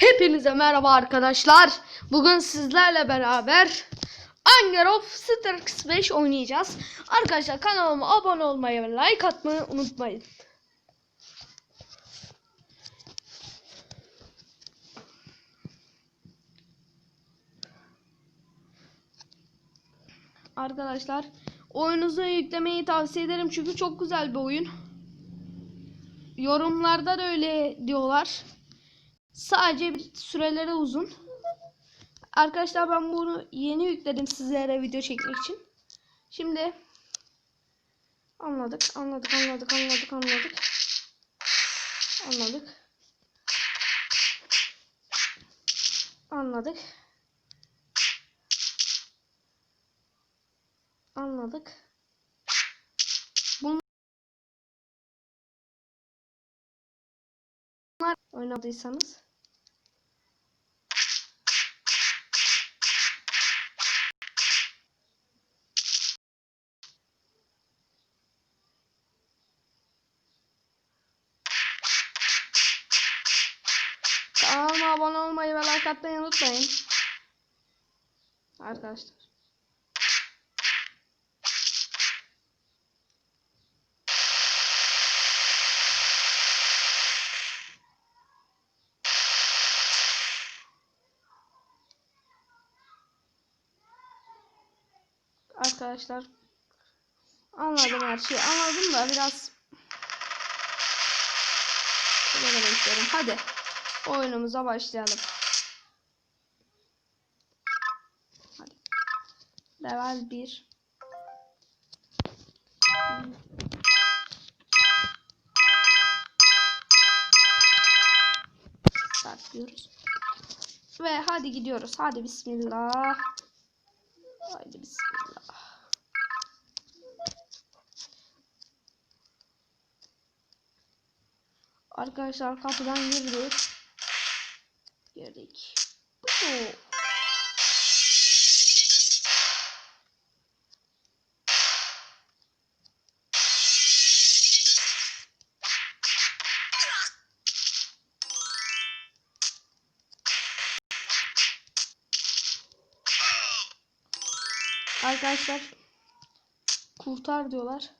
Hepinize merhaba arkadaşlar. Bugün sizlerle beraber Anger of Starks 5 oynayacağız. Arkadaşlar kanalıma abone olmayı ve like atmayı unutmayın. Arkadaşlar oyunuzu yüklemeyi tavsiye ederim çünkü çok güzel bir oyun. Yorumlarda da öyle diyorlar. Sadece bir süreleri uzun. Arkadaşlar ben bunu yeni yükledim sizlere video çekmek için. Şimdi anladık, anladık, anladık, anladık, anladık. Anladık. Anladık. Anladık. Bunlar oynadıysanız Abone olmayı ve like atmayı unutmayın. Arkadaşlar. Arkadaşlar anladım her şeyi anladım da biraz şöyle demek istiyorum. Hadi oyunumuza başlayalım. Hadi. Level 1 Startlıyoruz. Ve hadi gidiyoruz. Hadi bismillah. Haydi bismillah. Arkadaşlar kapıdan girdik. Girdik. Oo. Arkadaşlar kurtar diyorlar.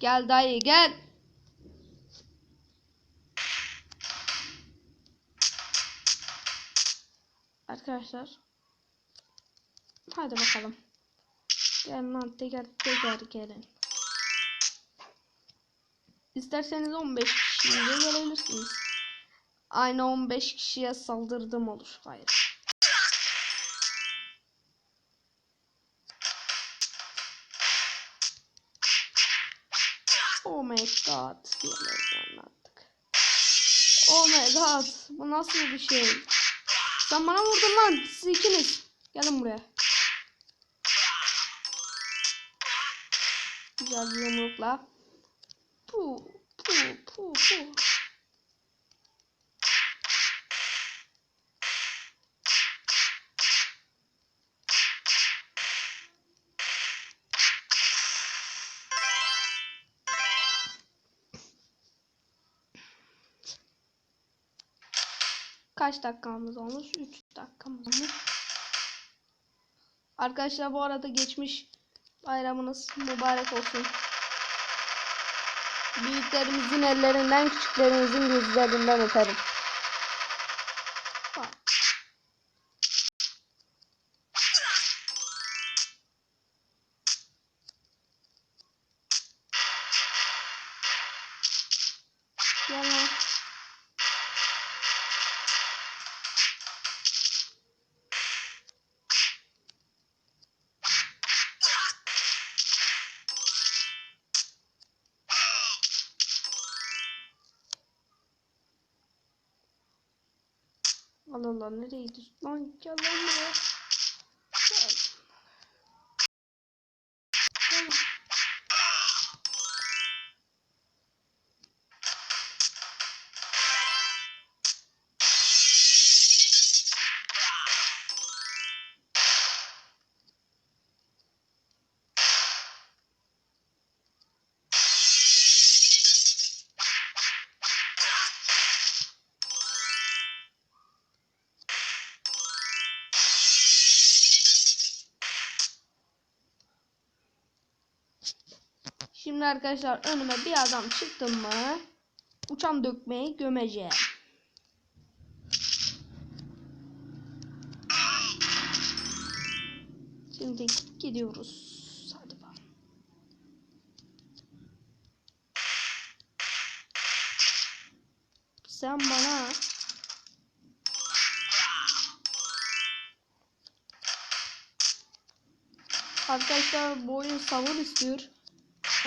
Gel dayı gel. Arkadaşlar. Hadi bakalım. Gel lan teker teker gelin. İsterseniz 15 kişiyle gelebilirsiniz. Aynı 15 kişiye saldırdım olur. Hayır. My god diyorlar anlattık. Oh my god bu nasıl bir şey? Sen bana vurdun lan siz ikiniz. Gelin buraya. Güzel bir yumrukla. Pu pu pu pu. Kaç dakikamız olmuş? 3 dakikamız olmuş. Arkadaşlar bu arada geçmiş bayramınız mübarek olsun. Büyüklerimizin ellerinden, küçüklerimizin gözlerinden öperim. Allah Allah gidiyorsun? Lan gel lan Şimdi arkadaşlar önüme bir adam çıktı mı uçan dökmeyi gömeceğim. Şimdi gidiyoruz. Sen bana Arkadaşlar bu oyun sabır istiyor.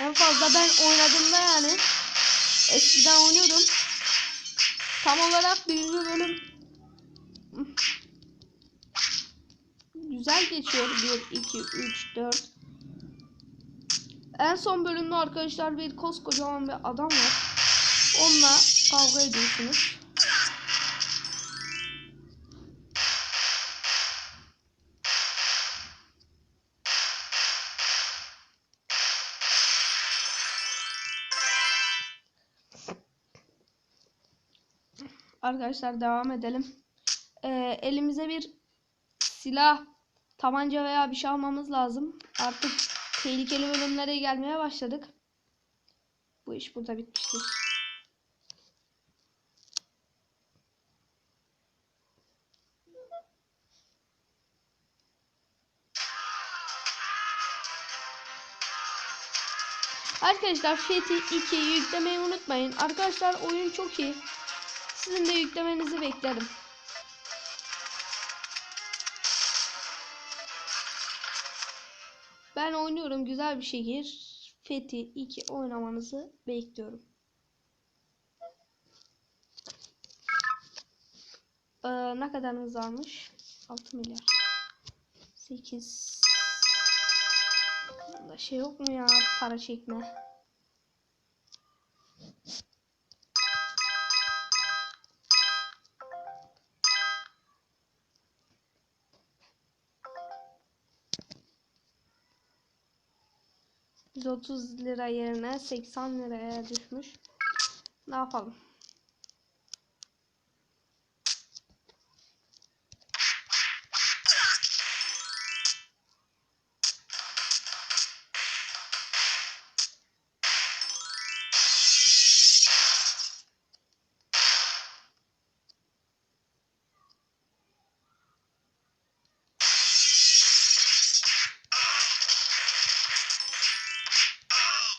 En fazla ben oynadığımda yani eskiden oynuyordum. Tam olarak birinci bölüm güzel geçiyor. 1, 2, 3, 4. En son bölümde arkadaşlar bir koskocaman bir adam var. Onunla kavga ediyorsunuz. Arkadaşlar devam edelim. Ee, elimize bir silah, tabanca veya bir şey almamız lazım. Artık tehlikeli bölümlere gelmeye başladık. Bu iş burada bitmiştir. Arkadaşlar Fethi 2'yi yüklemeyi unutmayın. Arkadaşlar oyun çok iyi. Sizin de yüklemenizi beklerim. Ben oynuyorum güzel bir şehir. Fethi 2 oynamanızı bekliyorum. Ee, ne kadarınız varmış? 6 milyar. 8 Bunda şey yok mu ya para çekme? ...130 lira yerine 80 liraya düşmüş. Ne yapalım?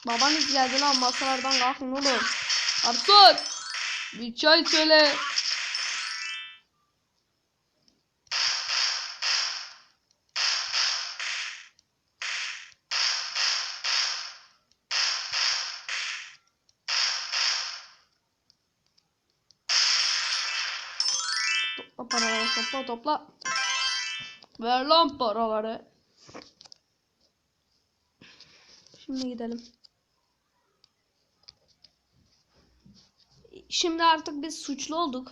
Babanız geldi lan masalardan kalkın oğlum. Arsun! Bir çay söyle. Topla paraları topla topla. Ver lan paraları. Şimdi gidelim. Şimdi artık biz suçlu olduk.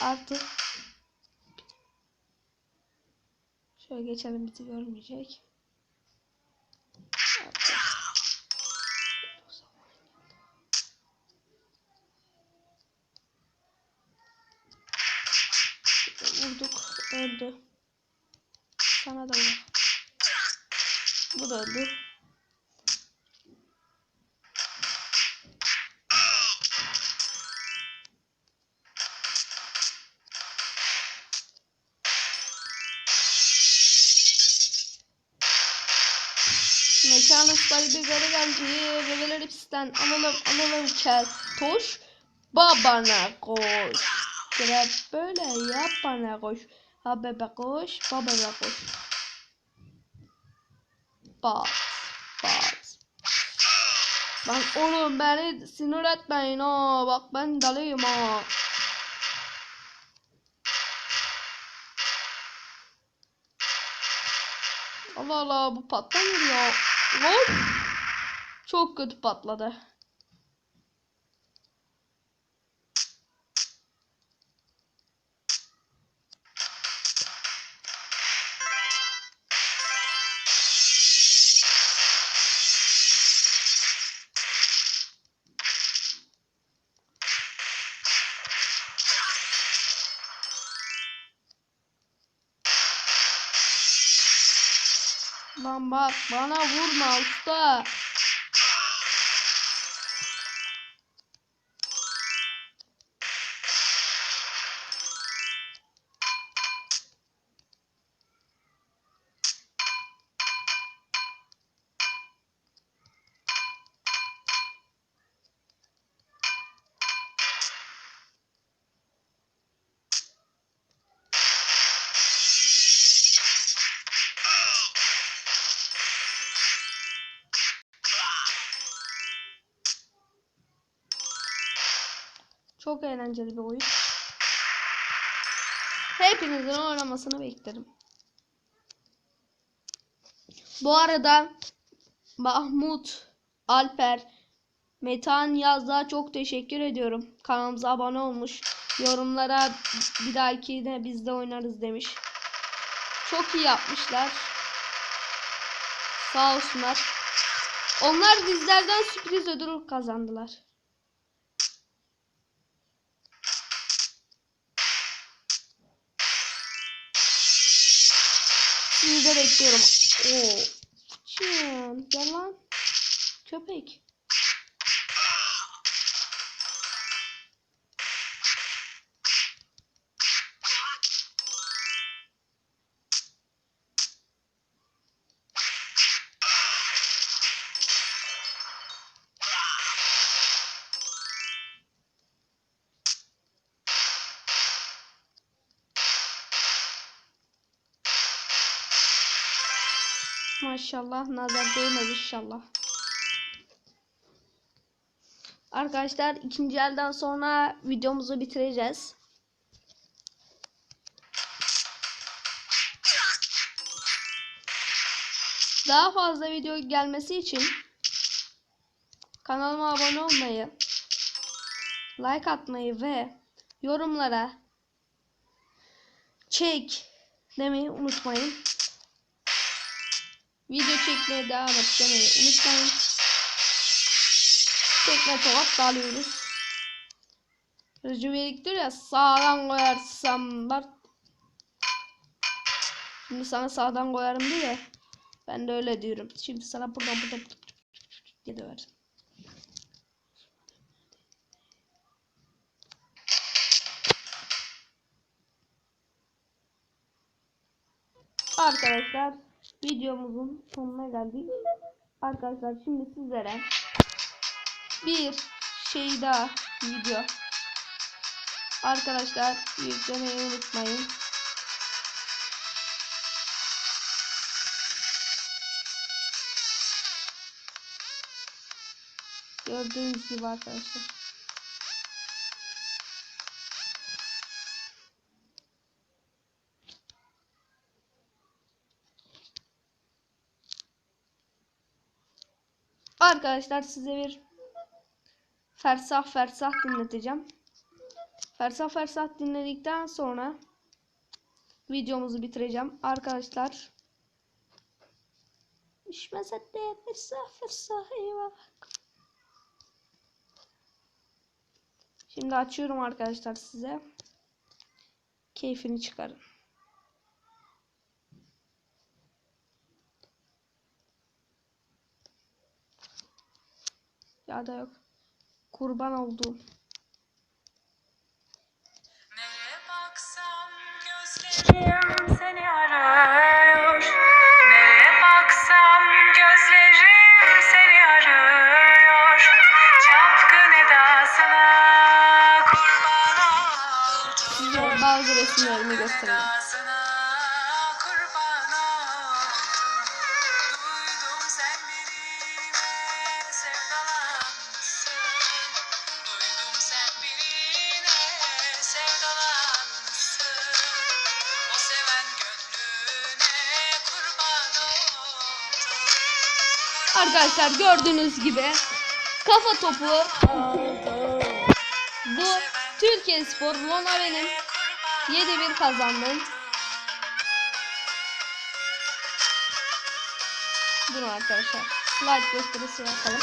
Artık şöyle geçelim bizi görmeyecek. Vurduk öldü. Sana da vur. Bu da öldü. Sahibi geri geldi. Bebeler hepsinden alalım alalım kel. Toş babana koş. Grab böyle yap bana koş. Ha bebe koş. Ha bebe koş. Bak. Bak. Lan oğlum beni sinir etmeyin ha. Bak ben dalıyım ha. Allah Allah bu patlamıyor ya. Lan. Çok kötü patladı. Lan bak bana vurma usta. Çok eğlenceli bir oyun. Hepinizin oynamasını beklerim. Bu arada Mahmut, Alper, Metan Yaz'da çok teşekkür ediyorum. Kanalımıza abone olmuş. Yorumlara bir dahaki de biz de oynarız demiş. Çok iyi yapmışlar. Sağ olsunlar. Onlar bizlerden sürpriz ödül kazandılar. Bekliyorum. Oo. Çin. Gel lan. Köpek. Maşallah nazar değmez inşallah. Arkadaşlar ikinci elden sonra videomuzu bitireceğiz. Daha fazla video gelmesi için kanalıma abone olmayı, like atmayı ve yorumlara çek demeyi unutmayın. Video çekmeye devam et demeyi unutmayın. Tekme tokat dalıyoruz. Recep diyor ya sağdan koyarsam bak. Şimdi sana sağdan koyarım diyor ya. Ben de öyle diyorum. Şimdi sana buradan buradan diye döverim. Arkadaşlar videomuzun sonuna geldik. Arkadaşlar şimdi sizlere bir şey daha video. Arkadaşlar yüklemeyi unutmayın. Gördüğünüz gibi arkadaşlar. Arkadaşlar size bir fersah fersah dinleteceğim. Fersah fersah dinledikten sonra videomuzu bitireceğim. Arkadaşlar düşmese de fersah fersah eyvah. Şimdi açıyorum arkadaşlar size. Keyfini çıkarın. Ya da yok. Kurban olduğum. Nereye baksam gözlerim seni arıyor. Nereye baksam gözlerim seni arıyor. Çapkın edasına kurban oldum. Size bazı resimlerimi göstereyim. Arkadaşlar gördüğünüz gibi kafa topu bu Türkiye Spor Lona benim 7-1 kazandım. Durun arkadaşlar. Slide gösterisi yapalım.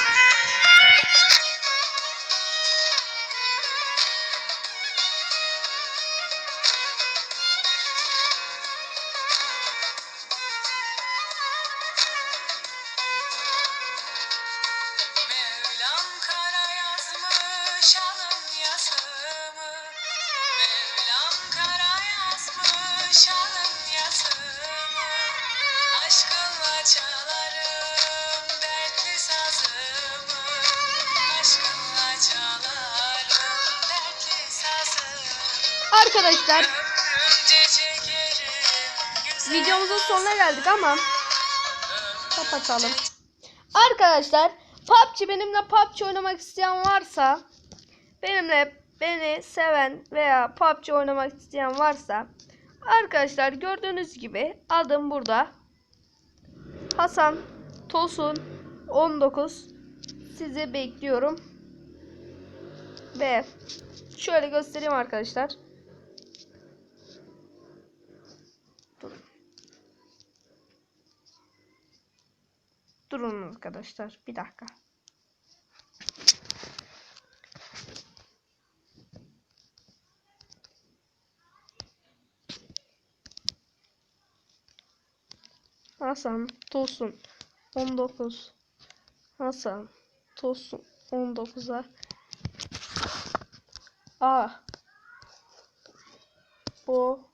Arkadaşlar videomuzun sonuna geldik ama kapatalım. Arkadaşlar PUBG benimle PUBG oynamak isteyen varsa benimle beni seven veya PUBG oynamak isteyen varsa arkadaşlar gördüğünüz gibi adım burada. Hasan Tosun 19 sizi bekliyorum. Ve şöyle göstereyim arkadaşlar. Durun arkadaşlar bir dakika. Hasan Tosun 19 Hasan Tosun 19'a A. Bu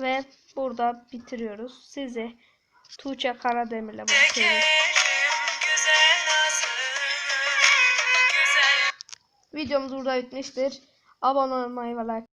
Ve burada bitiriyoruz. Sizi Tuğçe Karademir'le bırakıyoruz. Videomuz burada bitmiştir. Abone olmayı ve like